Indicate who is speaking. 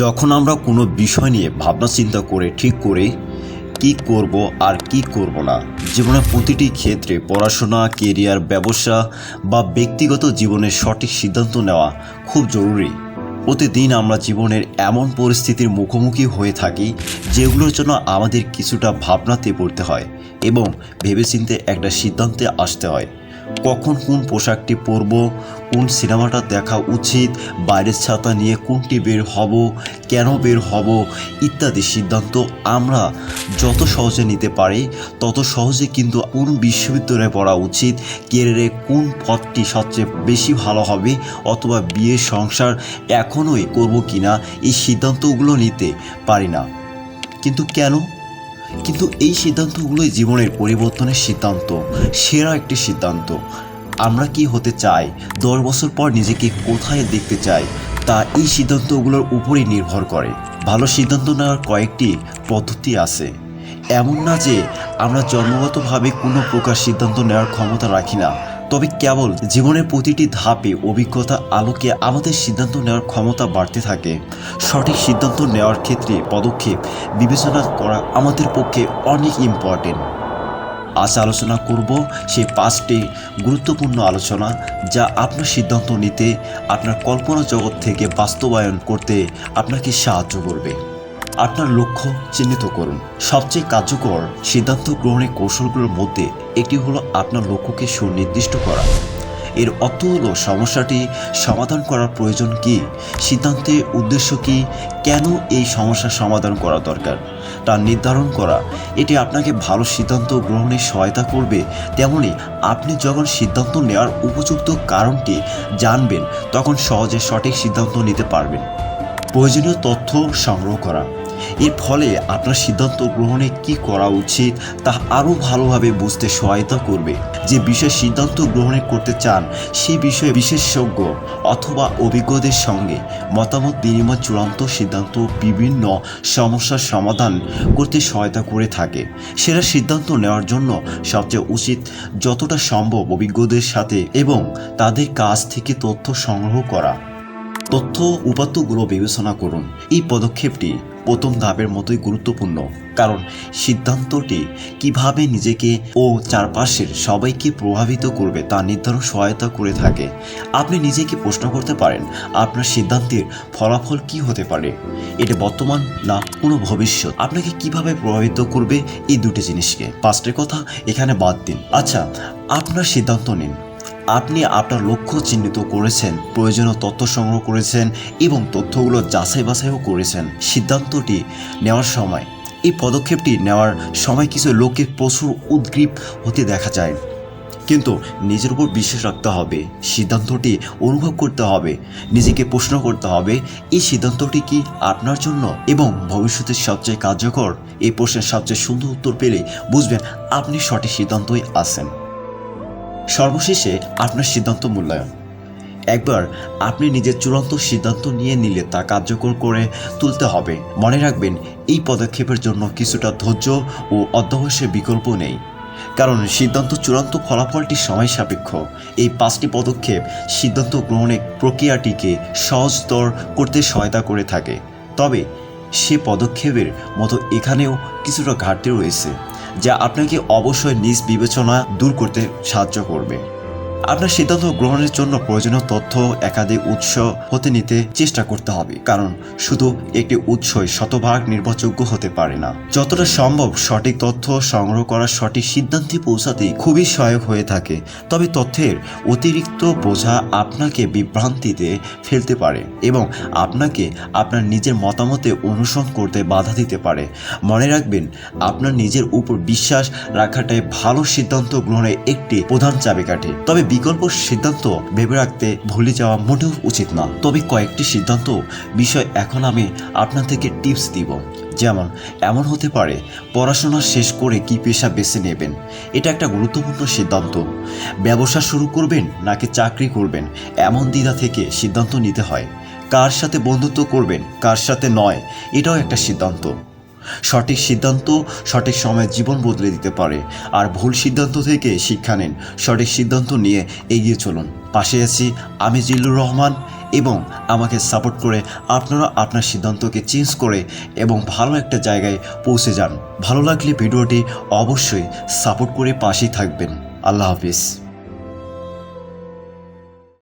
Speaker 1: যখন আমরা কোনো বিষয় নিয়ে ভাবনা চিন্তা করে ঠিক করে কি করব আর কি করব না, জীবনের প্রতিটি ক্ষেত্রে পড়াশোনা কেরিয়ার ব্যবসা বা ব্যক্তিগত জীবনের সঠিক সিদ্ধান্ত নেওয়া খুব জরুরি। প্রতিদিন আমরা জীবনের এমন পরিস্থিতির মুখোমুখি হয়ে থাকি যেগুলোর জন্য আমাদের কিছুটা ভাবনাতে পড়তে হয় এবং ভেবেচিন্তে একটা সিদ্ধান্তে আসতে হয়। কখন কোন পোশাকটি পরব, কোন সিনেমাটা দেখা উচিত, বাইরের ছাতা নিয়ে কোনটি বের হব, কেন বের হব ইত্যাদি সিদ্ধান্ত আমরা যত সহজে নিতে পারি, তত সহজে কিন্তু কোন বিশ্ববিদ্যালয়ে পড়া উচিত, কেরিয়ারে কোন পথটি সবচেয়ে বেশি ভালো হবে অথবা বিয়ে, সংসার এখনোই করব কিনা, এই সিদ্ধান্তগুলো নিতে পারি না। কিন্তু কেন? কিন্তু এই সিদ্ধান্তগুলোই জীবনের পরিবর্তনের সিদ্ধান্ত, সেরা একটি সিদ্ধান্ত। আমরা কি হতে চাই? দশ বছর পর নিজেকে কোথায় দেখতে চাই? তা এই সিদ্ধান্তগুলোর উপরেই নির্ভর করে। ভালো সিদ্ধান্ত নেওয়ার কয়েকটি পদ্ধতি আছে। এমন না যে আমরা জন্মগতভাবে কোনো প্রকার সিদ্ধান্ত নেওয়ার ক্ষমতা রাখি না। তবে কেবল জীবনের প্রতিটি ধাপে অভিজ্ঞতা আলোকে আমাদের সিদ্ধান্ত নেওয়ার ক্ষমতা বাড়তে থাকে। সঠিক সিদ্ধান্ত নেওয়ার ক্ষেত্রে পদক্ষেপ, বিবেচনা করা আমাদের পক্ষে অনেক ইম্পর্টেন্ট আজ আলোচনা করব সেই পাঁচটি গুরুত্বপূর্ণ আলোচনা যা আপনার সিদ্ধান্ত নিতে, আপনার কল্পনা জগৎ থেকে বাস্তবায়ন করতে আপনাকে সাহায্য করবে। আপনার লক্ষ্য চিহ্নিত করুন। সবচেয়ে কার্যকর সিদ্ধান্ত গ্রহণের কৌশলগুলোর মধ্যে একটি হলো আপনার লক্ষ্যকে সুনির্দিষ্ট করা। এর অর্থ হলো সমস্যাটি সমাধান করার প্রয়োজন কি, সিদ্ধান্তের উদ্দেশ্য কি, কেন এই সমস্যার সমাধান করা দরকার, তা নির্ধারণ করা। এটি আপনাকে ভালো সিদ্ধান্ত গ্রহণে সহায়তা করবে। তেমনি আপনি যখন সিদ্ধান্ত নেওয়ার উপযুক্ত কারণটি জানবেন, তখন সহজে সঠিক সিদ্ধান্ত নিতে পারবেন। প্রয়োজনীয় তথ্য সংগ্রহ করা। এর ফলে আপনার সিদ্ধান্ত গ্রহণে কি করা উচিত তা আরও ভালোভাবে বুঝতে সহায়তা করবে। যে বিষয়ে সিদ্ধান্ত গ্রহণে করতে চান সেই বিষয়ে বিশেষজ্ঞ অথবা অভিজ্ঞদের সঙ্গে মতামত বিনিময় চূড়ান্ত সিদ্ধান্ত বিভিন্ন সমস্যার সমাধান করতে সহায়তা করে থাকে। সেরা সিদ্ধান্ত নেওয়ার জন্য সবচেয়ে উচিত যতটা সম্ভব অভিজ্ঞদের সাথে এবং তাদের কাছ থেকে তথ্য সংগ্রহ করা। তথ্য উপাত্তগুলো বিবেচনা করুন। এই পদক্ষেপটি প্রথম ধাপের মতোই গুরুত্বপূর্ণ, কারণ সিদ্ধান্তটি কীভাবে নিজেকে ও চারপাশের সবাইকে প্রভাবিত করবে তা নির্ধারণ সহায়তা করে থাকে। আপনি নিজেকে প্রশ্ন করতে পারেন, আপনার সিদ্ধান্তের ফলাফল কি হতে পারে? এটা বর্তমান না কোনো ভবিষ্যৎ? আপনাকে কীভাবে প্রভাবিত করবে এই দুটি জিনিসকে? পাঁচটের কথা এখানে বাদ দিন। আচ্ছা আপনার সিদ্ধান্ত নিন। আপনি আপনার লক্ষ্য চিহ্নিত করেছেন, প্রয়োজনীয় তথ্য সংগ্রহ করেছেন এবং তথ্যগুলো যাচাই বাছাইও করেছেন। সিদ্ধান্তটি নেওয়ার সময়। এই পদক্ষেপটি নেওয়ার সময় কিছু লোকের প্রচুর উদ্গ্রীব হতে দেখা যায়। কিন্তু নিজের উপর বিশ্বাস রাখতে হবে, সিদ্ধান্তটি অনুভব করতে হবে, নিজেকে প্রশ্ন করতে হবে, এই সিদ্ধান্তটি কি আপনার জন্য এবং ভবিষ্যতের সবচেয়ে কার্যকর? এই প্রশ্নের সবচেয়ে সুন্দর উত্তর পেলে বুঝবেন আপনি সঠিক সিদ্ধান্তই আছেন। সর্বশেষে আপনার সিদ্ধান্ত মূল্যায়ন। একবার আপনি নিজের চূড়ান্ত সিদ্ধান্ত নিয়ে নিলে তা কার্যকর করে তুলতে হবে। মনে রাখবেন, এই পদক্ষেপের জন্য কিছুটা ধৈর্য ও অধ্যবসায়ের বিকল্প নেই। কারণ সিদ্ধান্ত চূড়ান্ত ফলাফলটি সময় সাপেক্ষ এই পাঁচটি পদক্ষেপ সিদ্ধান্ত গ্রহণের প্রক্রিয়াটিকে সহজতর করতে সহায়তা করে থাকে। তবে সে পদক্ষেপের মতো এখানেও কিছুটা ঘাটতি রয়েছে। যা আপনাকে অবশ্যই নিজ বিবেচনা দূর করতে সাহায্য করবে। আপনার সিদ্ধান্ত গ্রহণের জন্য প্রয়োজনীয় তথ্য, একাধিক উৎস হতে নিতে চেষ্টা করতে হবে, কারণ শুধু একটি উৎসই শতভাগ নির্ভরযোগ্য হতে পারে না। যতটা সম্ভব সঠিক তথ্য সংগ্রহ করা সঠিক সিদ্ধান্তে পৌঁছাতে খুবই সহায়ক হয়ে থাকে, তবে তথ্যের অতিরিক্ত বোঝা আপনাকে বিভ্রান্তিতে ফেলতে পারে এবং আপনাকে আপনার নিজের মতামতে অনুসরণ করতে বাধা দিতে পারে। মনে রাখবেন, আপনার নিজের উপর বিশ্বাস রাখাটাই ভালো সিদ্ধান্ত গ্রহণের একটি প্রধান চাবিকাঠি। তবে বিকল্প সিদ্ধান্ত ভেবে রাখতে ভুলে যাওয়া মোটেও উচিত না। তবে কয়েকটি সিদ্ধান্ত বিষয় এখন আমি আপনার থেকে টিপস দিব। যেমন, এমন হতে পারে পড়াশোনা শেষ করে কি পেশা বেছে নেবেন? এটা একটা গুরুত্বপূর্ণ সিদ্ধান্ত। ব্যবসা শুরু করবেন নাকি চাকরি করবেন? এমন দ্বিধা থেকে সিদ্ধান্ত নিতে হয়। কার সাথে বন্ধুত্ব করবেন, কার সাথে নয়, এটাও একটা সিদ্ধান্ত। সঠিক সিদ্ধান্ত, সঠিক সময়ে জীবন বদলে দিতে পারে। আর ভুল সিদ্ধান্ত থেকে শিক্ষা নিন। সঠিক সিদ্ধান্ত নিয়ে এগিয়ে চলুন। পাশে আছি আমি জিল্লুর রহমান এবং আমাকে সাপোর্ট করে আপনারা আপনার সিদ্ধান্তকে চেঞ্জ করে এবং ভালো একটা জায়গায় পৌঁছে যান। ভালো লাগলে ভিডিওটি অবশ্যই সাপোর্ট করে পাশেই থাকবেন। আল্লাহ হাফিজ।